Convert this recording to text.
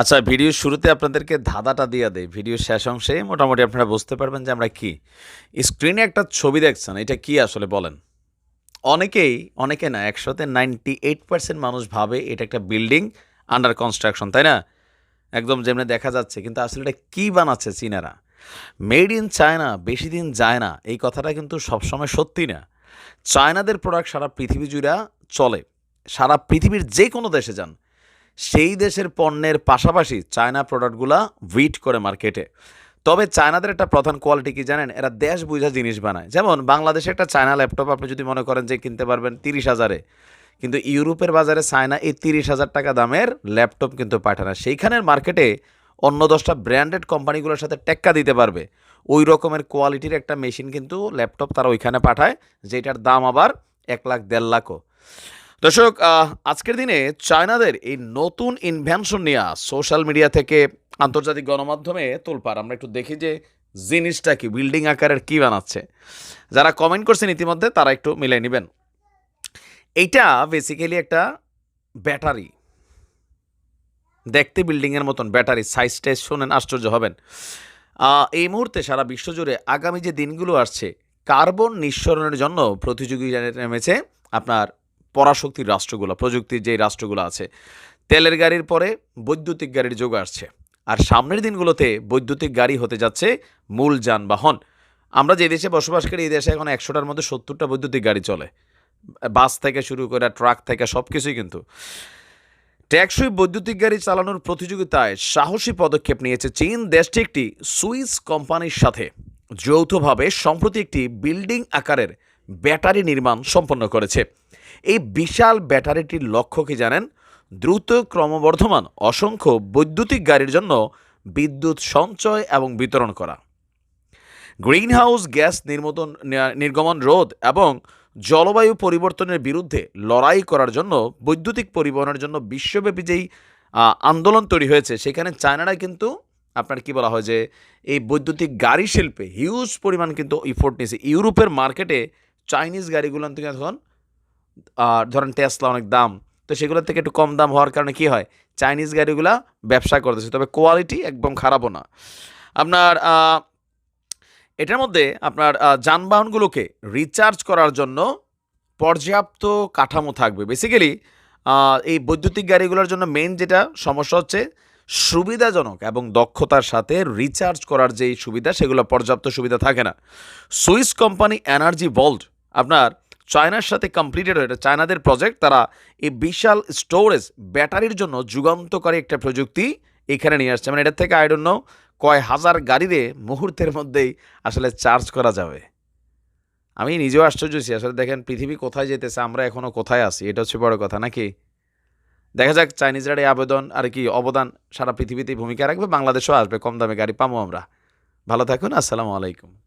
আচ্ছা ভিডিওর শুরুতে আপনাদেরকে ধাঁধাটা দিয়ে দেয় ভিডিও শেষ অংশে মোটামুটি আপনারা বুঝতে পারবেন যে আমরা কি। স্ক্রিনে একটা ছবি দেখছেন, এটা কি আসলে বলেন? অনেকেই, অনেকে না একশোতে নাইনটি এইট পার্সেন্ট মানুষ ভাবে এটা একটা বিল্ডিং আন্ডার কনস্ট্রাকশন তাই না? একদম যেমনি দেখা যাচ্ছে, কিন্তু আসলে এটা কী বানাচ্ছে চীনারা? মেড ইন চায়না বেশি দিন যায় না, এই কথাটা কিন্তু সবসময় সত্যি না। চায়নাদের প্রোডাক্ট সারা পৃথিবী জুড়ে চলে। সারা পৃথিবীর যে কোনো দেশে যান। সেই দেশের পণ্যের পাশাপাশি চায়না প্রোডাক্টগুলা উইট করে মার্কেটে। তবে চায়নাদের একটা প্রধান কোয়ালিটি কি জানেন? এরা দেশ বুঝা জিনিস বানায়। যেমন বাংলাদেশে একটা চায়না ল্যাপটপ আপনি যদি মনে করেন যে কিনতে পারবেন তিরিশ হাজারে, কিন্তু ইউরোপের বাজারে চায়না এই তিরিশ হাজার টাকা দামের ল্যাপটপ কিন্তু পাঠায় না। সেইখানের মার্কেটে অন্য দশটা ব্র্যান্ডেড কোম্পানিগুলোর সাথে টেক্কা দিতে পারবে। ওই রকমের কোয়ালিটির একটা মেশিন কিন্তু ল্যাপটপ তারা ওইখানে পাঠায়, যেটার দাম আবার এক লাখ দেড় লাখও। দর্শক আজকের দিনে চায়নাদের এই নতুন ইনভেনশন নিয়ে সোশ্যাল মিডিয়া থেকে আন্তর্জাতিক গণমাধ্যমে তোলপার আমরা একটু দেখি যে জিনিসটা কি বিল্ডিং আকারের কি বানাচ্ছে। যারা কমেন্ট করছেন ইতিমধ্যে, তারা একটু মিলাই নেবেন। এইটা বেসিক্যালি একটা ব্যাটারি। দেখতে বিল্ডিংয়ের মতন ব্যাটারি সাইজ টাইজ শোনেন, আশ্চর্য হবেন। এই মুহূর্তে সারা বিশ্বজুড়ে আগামী যে দিনগুলো আসছে কার্বন নিঃসরণের জন্য প্রতিযোগিতা নেমেছে, আপনার পরাশক্তির রাষ্ট্রগুলো, প্রযুক্তির যে রাষ্ট্রগুলো আছে, তেলের গাড়ির পরে বৈদ্যুতিক গাড়ির যোগ আসছে। আর সামনের দিনগুলোতে বৈদ্যুতিক গাড়ি হতে যাচ্ছে মূল যানবাহন। আমরা যে দেশে বসবাস করি, এই দেশে এখন একশোটার মধ্যে সত্তরটা বৈদ্যুতিক গাড়ি চলে। বাস থেকে শুরু করে ট্রাক থেকে সব কিছুই কিন্তু। ট্যাক্সই বৈদ্যুতিক গাড়ি চালানোর প্রতিযোগিতায় সাহসী পদক্ষেপ নিয়েছে চীন। দেশটি একটি সুইস কোম্পানির সাথে যৌথভাবে, সম্প্রতি একটি বিল্ডিং আকারের ব্যাটারি নির্মাণ সম্পন্ন করেছে। এই বিশাল ব্যাটারিটির লক্ষ্য কি জানেন? দ্রুত ক্রমবর্ধমান অসংখ্য বৈদ্যুতিক গাড়ির জন্য বিদ্যুৎ সঞ্চয় এবং বিতরণ করা। গ্রিনহাউস গ্যাস নির্মতন নির্গমন রোধ এবং জলবায়ু পরিবর্তনের বিরুদ্ধে লড়াই করার জন্য, বৈদ্যুতিক পরিবহনের জন্য বিশ্বব্যাপী যেই আন্দোলন তৈরি হয়েছে, সেখানে চায়নারা কিন্তু, আপনার কি বলা হয় যে, এই বৈদ্যুতিক গাড়ি শিল্পে হিউজ পরিমাণ কিন্তু ইফোর্ট নিয়েছে। ইউরোপের মার্কেটে চাইনিজ গাড়িগুলো থেকে এখন আহ, ধরেন টেসলা অনেক দাম তো সেগুলোর থেকে একটু কম দাম হওয়ার কারণে কি হয়? চাইনিজ গাড়িগুলো ব্যবসা করতেছে তবে কোয়ালিটি একদম খারাপও না। আপনার এটার মধ্যে আপনার যানবাহনগুলোকে রিচার্জ করার জন্য পর্যাপ্ত কাঠামো থাকবে। বেসিক্যালি এই বৈদ্যুতিক গাড়িগুলোর জন্য মেন যেটা সমস্যা হচ্ছে সুবিধাজনক এবং দক্ষতার সাথে রিচার্জ করার যেই সুবিধা সেগুলো পর্যাপ্ত সুবিধা থাকে না। সুইস কোম্পানি এনার্জি ভল্ট আপনার চায়নার সাথে কমপ্লিটেড হয়ে চায়নাদের প্রজেক্ট তারা এই বিশাল স্টোরেজ ব্যাটারির জন্য যুগান্তকারী একটা প্রযুক্তি এখানে নিয়ে আসছে। মানে এটার থেকে আই নো কয় হাজার গাড়িতে মুহূর্তের মধ্যেই আসলে চার্জ করা যাবে। আমি নিজেও আশ্চর্য হয়েছি। আসলে দেখেন, পৃথিবী কোথায় যেতেছে, আমরা এখনও কোথায় আছি? এটা হচ্ছে বড় কথা, নাকি? দেখা যাক, চাইনিজরা এই আবেদন আর কি অবদান সারা পৃথিবীতেই ভূমিকা রাখবে, বাংলাদেশও আসবে, কম দামে গাড়ি পাবো আমরা। ভালো থাকুন, আসসালামু আলাইকুম।